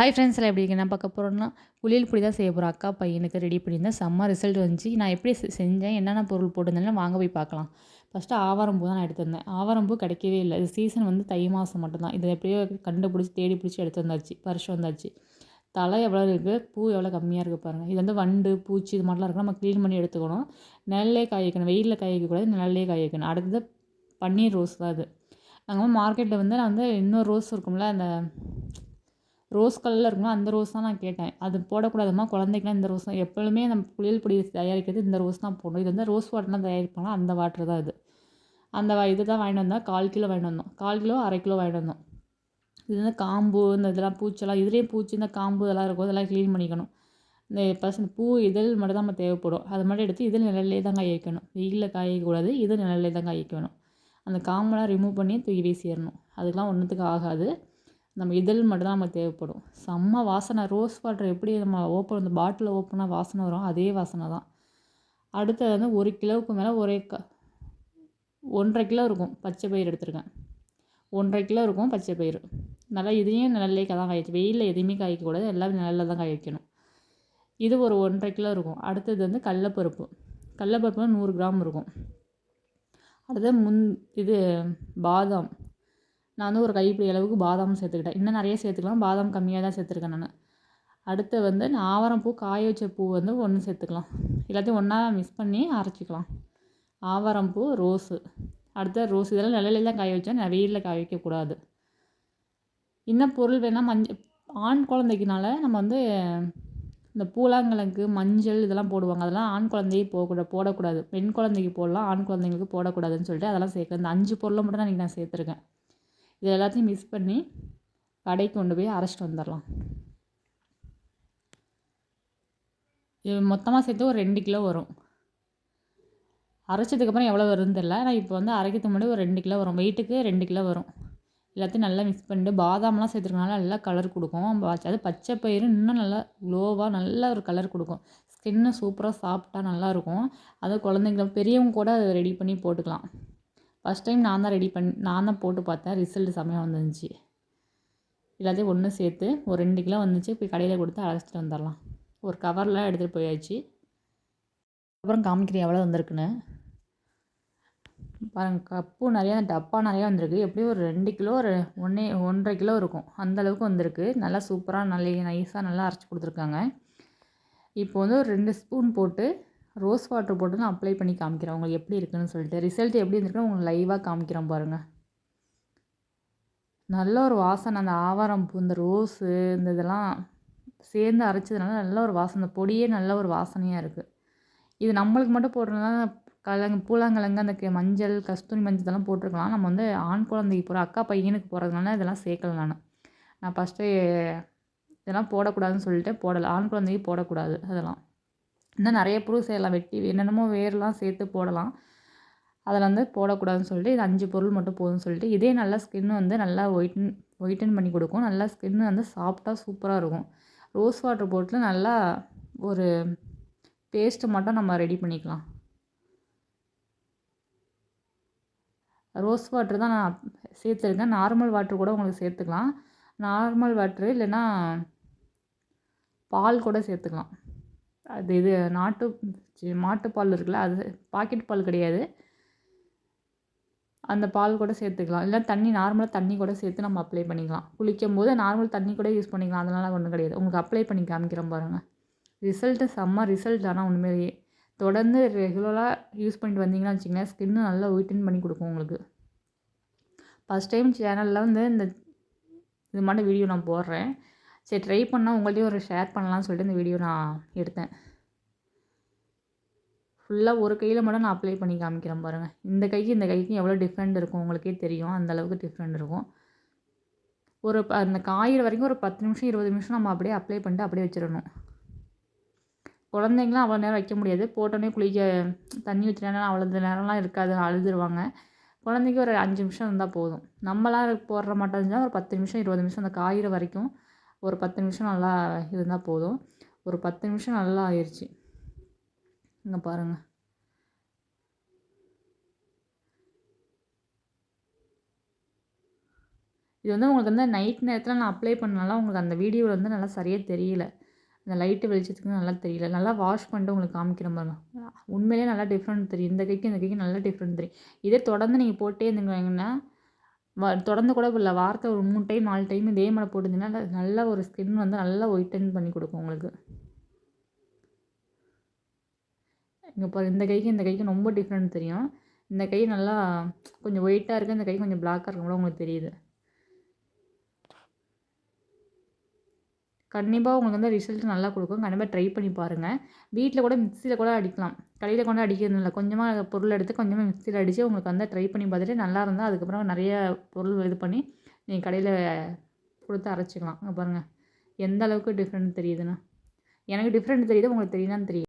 Hi friends எல்லாம் எப்படி நான் பார்க்க போகிறோன்னா குளியல் புளி தான் செய்ய போகிறோம் அக்கா பையனுக்கு ரெடி பண்ணியிருந்தேன். செம்ம ரிசல்ட் வந்துச்சு. நான் எப்படி செ- செஞ்சேன் என்னென்ன பொருள் போட்டிருந்தேன்னு வாங்க போய் பார்க்கலாம். ஃபஸ்ட்டு ஆவாரம்பூ தான் நான் எடுத்திருந்தேன். ஆவாரம்பூ கிடைக்கவே இல்லை. இது சீசன் வந்து தை மாதம் மட்டும்தான். இதை எப்படியோ கண்டுபிடிச்சி தேடி பிடிச்சி எடுத்து வந்தாச்சு. பறிச்சு வந்தாச்சு. தலை எவ்வளோ இருக்குது பூ எவ்வளோ கம்மியாக இருக்குது பாருங்கள் இது வந்து வண்டு பூச்சி இது மாதிரிலாம் இருக்குது நம்ம க்ளீன் பண்ணி எடுத்துக்கணும். நிழல்லே காய வைக்கணும். வெயிலில் காய வைக்கக்கூடாது நிழல்லே காய வைக்கணும். அடுத்தது பன்னீர் ரோஸ் தான் இது. நாங்கள் மார்க்கெட்டில் வந்து நான் வந்து இன்னொரு ரோஸ் இருக்கும்ல அந்த ரோஸ் கலரில் இருக்கும்ல அந்த ரோஸ் தான் நான் கேட்டேன். அது போடக்கூடாதுமா குழந்தைக்குலாம் இந்த ரோஸ் தான். எப்பொழுதுமே நம்ம குளியல் பொடி தயாரிக்கிறது இந்த ரோஸ் தான் போடணும். இது வந்து ரோஸ் வாட்டர்லாம் தயாரிப்பாங்களா அந்த வாட்டர் தான் இது. அந்த இது தான் வாங்கிட்டு வந்தோம். கால் கிலோ வாங்கிட்டு வந்தோம். கால் கிலோ அரை கிலோ வாங்கிட்டு வந்தோம். இது வந்து காம்பு இந்த இதெல்லாம் பூச்செல்லாம் இதுலேயே பூச்சி இந்த காம்பு இதெல்லாம் இருக்கும். இதெல்லாம் க்ளீன் பண்ணிக்கணும். இந்த பசங்க பூ இதழ் மட்டும் தான் நம்ம தேவைப்படும். அது மட்டும் எடுத்து இதழ் நிழல்லே தான் காய வைக்கணும் வெயிலில் காய வைக்கக்கூடாது இது நிழல்லே தான் காய வைக்கணும் அந்த காம்பெல்லாம் ரிமூவ் பண்ணி தூக்கி வீசிடணும் அதுக்கெலாம் ஒன்றுத்துக்கு ஆகாது. நம்ம இதழ் மட்டும்தான் நமக்கு தேவைப்படும். செம்ம வாசனை. ரோஸ் வாட்டர் எப்படி நம்ம ஓப்பன் அந்த பாட்டிலில் ஓப்பனாக வாசனை வரும்? அதே வாசனை தான். அடுத்தது வந்து ஒரு கிலோவுக்கு மேலே ஒரே க ஒன்றரை கிலோ இருக்கும். பச்சை பயிர் எடுத்திருக்கேன். ஒன்றரை கிலோ இருக்கும் பச்சை பயிர். நல்லா இதையும் நிழல்லே தான் காய்ச்சி வெயிலில் எதையுமே காய்க்கக்கூடாது எல்லாமே நிழலில் தான் காய வைக்கணும் இது ஒரு ஒன்றரை கிலோ இருக்கும். அடுத்தது வந்து கடலப்பருப்பு. கடலப்பருப்பு நூறு கிராம் இருக்கும். அடுத்தது முந் இது பாதாம். நான் வந்து ஒரு கைப்பிடி அளவுக்கு பாதாம் சேர்த்துக்கிட்டேன். இன்னும் நிறைய சேர்த்துக்கலாம். பாதாம் கம்மியாக தான் சேர்த்துருக்கேன் நான். அடுத்து வந்து நான் ஆவாரம் பூ காய வச்ச பூ வந்து ஒன்று சேர்த்துக்கலாம். எல்லாத்தையும் ஒன்றா மிக்ஸ் பண்ணி அரைச்சிக்கலாம். ஆவாரம் பூ ரோஸு. அடுத்த ரோஸ் இதெல்லாம் நிலையில தான் காய வச்சேன். நான் வெயிலில் காய வைக்கக்கூடாது என்ன பொருள் வேணால் மஞ்சள் ஆண் குழந்தைக்குனால நம்ம வந்து இந்த பூலாங்கலங்கு மஞ்சள் இதெல்லாம் போடுவாங்க. அதெல்லாம் ஆண் குழந்தைக்கு போகக்கூடாது போடக்கூடாது. பெண் குழந்தைக்கு போடலாம். ஆண் குழந்தைங்களுக்கு போடக்கூடாதுன்னு சொல்லிட்டு அதெல்லாம் சேர்க்க இந்த அஞ்சு பொருளை மட்டும் தான் இன்றைக்கி நான் சேர்த்துருக்கேன். இது எல்லாத்தையும் மிக்ஸ் பண்ணி கடைக்கு கொண்டு போய் அரைச்சிட்டு வந்துடலாம். இது மொத்தமாக சேர்த்து ஒரு ரெண்டு கிலோ வரும். அரைச்சதுக்கப்புறம் எவ்வளோ வரும்னு தெரில ஆனால் இப்போ வந்து அரைக்கிறதுக்கு முன்னாடி ஒரு ரெண்டு கிலோ வரும். வெயிட்டுக்கு ரெண்டு கிலோ வரும். எல்லாத்தையும் நல்லா மிக்ஸ் பண்ணிட்டு பாதாம்லாம் சேர்த்துருக்கனால நல்லா கலர் கொடுக்கும். அது பச்சை பயிறு இன்னும் நல்லா க்ளோவாக நல்ல ஒரு கலர் கொடுக்கும். ஸ்கின்னு சூப்பராக சாப்பிட்டா நல்லாயிருக்கும் அது குழந்தைங்க பெரியவங்க கூட அதை ரெடி பண்ணி போட்டுக்கலாம். ஃபஸ்ட் டைம் நான் தான் ரெடி பண்ணி நான் தான் போட்டு பார்த்தேன். ரிசல்ட் செம்மையாக வந்துருந்துச்சு. எல்லாத்தையும் ஒன்று சேர்த்து ஒரு ரெண்டு கிலோ வந்துச்சு. போய் கடையில் கொடுத்து அரைச்சிட்டு வந்துடலாம் ஒரு கவரில் எடுத்துகிட்டு போயாச்சு. அப்புறம் காமிக்கிறேன் எவ்வளோ வந்திருக்குன்னு. பாருங்கள் கப்பு நிறையா டப்பா நிறையா வந்திருக்கு. எப்படியும் ஒரு ரெண்டு கிலோ ஒரு ஒன்றே ஒன்றரை கிலோ இருக்கும். அந்த அளவுக்கு வந்திருக்கு. நல்லா சூப்பராக நல்ல நைஸாக நல்லா அரைச்சி கொடுத்துருக்காங்க. இப்போ வந்து ஒரு ரெண்டு ஸ்பூன் போட்டு ரோஸ் வாட்டர் போட்டு நான் அப்ளை பண்ணி காமிக்கிறேன். உங்களுக்கு எப்படி இருக்குன்னு சொல்லிட்டு. ரிசல்ட் எப்படி இருந்திருக்குன்னு உங்களுக்கு லைவாக காமிக்கிறேன் பாருங்கள் நல்ல ஒரு வாசனை. அந்த ஆவாரம் பூ இந்த ரோஸு இந்த இதெல்லாம் சேர்ந்து அரைச்சதுனால நல்ல ஒரு வாசனை. பொடியே நல்ல ஒரு வாசனையாக இருக்குது இது நம்மளுக்கு மட்டும் போடுறதுனால கலங்கு பூலாங்கிழங்கு அந்த மஞ்சள் கஸ்தூரி மஞ்சள் இதெல்லாம் போட்டிருக்கலாம். நம்ம வந்து ஆண் குழந்தைக்கு போகிற அக்கா பையனுக்கு போகிறதுனால இதெல்லாம் சேர்க்கல நான். நான் ஃபஸ்ட்டு இதெல்லாம் போடக்கூடாதுன்னு சொல்லிட்டு போடலை. ஆண் குழந்தைக்கு போடக்கூடாது அதெல்லாம். இன்னும் நிறைய ப்ரூஃப் செய்யலாம் வெட்டி என்னென்னமோ வேர்லாம் சேர்த்து போடலாம். அதில் வந்து போடக்கூடாதுன்னு சொல்லிட்டு இது அஞ்சு பொருள் மட்டும் போதும்னு சொல்லிட்டு இதே நல்லா ஸ்கின் வந்து நல்லா ஒயிட்டன் ஒயிட்டன் பண்ணி கொடுக்கும். நல்லா ஸ்கின் வந்து சாஃப்டாக சூப்பராக இருக்கும். ரோஸ் வாட்டர் போட்டில் நல்லா ஒரு பேஸ்ட்டு மட்டும் நம்ம ரெடி பண்ணிக்கலாம். ரோஸ் வாட்டர் தான் நான் சேர்த்துருக்கேன். நார்மல் வாட்டர் கூட உங்களுக்கு சேர்த்துக்கலாம். நார்மல் வாட்ரு இல்லைன்னா பால் கூட சேர்த்துக்கலாம். அது இது நாட்டு மாட்டுப்பால் இருக்குல்ல அது பாக்கெட் பால் கிடையாது. அந்த பால் கூட சேர்த்துக்கலாம். இல்லை தண்ணி நார்மலாக தண்ணி கூட சேர்த்து நம்ம அப்ளை பண்ணிக்கலாம். குளிக்கும் போது நார்மல் தண்ணி கூட யூஸ் பண்ணிக்கலாம். அதனால் ஒன்றும் கிடையாது. உங்களுக்கு அப்ளை பண்ணி காமிக்கிறோம் பாருங்கள் ரிசல்ட்டு செம்ம ரிசல்ட் ஆனால் உண்மையிலேயே. தொடர்ந்து ரெகுலராக யூஸ் பண்ணிட்டு வந்தீங்கன்னா வச்சிங்கன்னா ஸ்கின்னு நல்லா ஒயிட்டன் பண்ணி கொடுக்கும் உங்களுக்கு. ஃபஸ்ட் டைம் சேனலில் வந்து இந்த இது மாதிரி வீடியோ நான் போடுறேன். சரி ட்ரை பண்ணால் உங்கள்கிட்டயும் ஒரு ஷேர் பண்ணலாம்னு சொல்லிட்டு இந்த வீடியோ நான் எடுத்தேன். ஃபுல்லாக ஒரு கையில் மட்டும் நான் அப்ளை பண்ணி காமிக்கிறேன் பாருங்கள் இந்த கைக்கு இந்த கைக்கு எவ்வளோ டிஃப்ரெண்ட் இருக்கும் உங்களுக்கே தெரியும். அந்த அளவுக்கு டிஃப்ரெண்ட் இருக்கும். ஒரு அந்த காயிற வரைக்கும் ஒரு பத்து நிமிஷம் இருபது நிமிஷம் நம்ம அப்படியே அப்ளை பண்ணிட்டு அப்படியே வச்சிடணும். குழந்தைங்களாம் அவ்வளோ நேரம் வைக்க முடியாது. போட்டோன்னே குளிக்க தண்ணி வச்சுட்டேன்னா அவ்வளோ நேரம்லாம் இருக்காது அழுதுருவாங்க. குழந்தைக்கு ஒரு அஞ்சு நிமிஷம் இருந்தால் போதும். நம்மளாம் போடுற மாட்டோம். இருந்தால் ஒரு பத்து நிமிஷம் இருபது நிமிஷம் அந்த காயிற வரைக்கும் ஒரு பத்து நிமிஷம் நல்லா இருந்தால் போதும். ஒரு பத்து நிமிஷம் நல்லா ஆயிடுச்சு இங்கே பாருங்கள் இது வந்து உங்களுக்கு வந்து நைட் நேரத்தில் நான் அப்ளை பண்ணனால உங்களுக்கு அந்த வீடியோவில் வந்து நல்லா சரியாக தெரியல. அந்த லைட்டு வெளிச்சத்துக்கு நல்லா தெரியல. நல்லா வாஷ் பண்ணிட்டு உங்களுக்கு காமிக்கிற பாருங்க. உண்மையிலேயே நல்லா டிஃப்ரெண்ட் தெரியும். இந்த கைக்கு இந்த கைக்கு நல்லா டிஃப்ரெண்ட் தெரியும். இதே தொடர்ந்து நீங்கள் போட்டே இருந்தீங்கன்னா வ தொடர்ந்து கூட இல்லை வாரத்தை ஒரு மூணு டைம் நாலு டைம் இதே மாதிரி போட்டிருந்தீங்கன்னா நல்ல ஒரு ஸ்கின் வந்து நல்லா ஒயிட்டன் பண்ணி கொடுக்கும் உங்களுக்கு. இங்கே பாரு இந்த கைக்கு இந்த கைக்கு ரொம்ப டிஃப்ரெண்ட் தெரியும். இந்த கை நல்லா கொஞ்சம் ஒயிட்டாக இருக்குது இந்த கை கொஞ்சம் பிளாக்காக இருக்கும் கூட உங்களுக்கு தெரியுது. கண்டிப்பாக உங்களுக்கு வந்து ரிசல்ட் நல்லா கொடுக்கும். கண்டிப்பாக ட்ரை பண்ணி பாருங்கள் வீட்டில் கூட மிக்சியில் கூட அடிக்கலாம். கடையில் கொண்டு அடிக்கிறது இல்லை. கொஞ்சமாக பொருள் எடுத்து கொஞ்சமாக மிக்சியில் அடித்து உங்களுக்கு வந்து ட்ரை பண்ணி பார்த்துட்டு நல்லா இருந்தால் அதுக்கப்புறம் நிறைய பொருள் இது பண்ணி நீங்கள் கடையில் கொடுத்து அரைச்சிக்கலாம். பாருங்கள் எந்த அளவுக்கு டிஃப்ரெண்ட் தெரியுதுன்னா. எனக்கு டிஃப்ரெண்ட் தெரியுது உங்களுக்கு தெரியுதான்னு தெரியும்.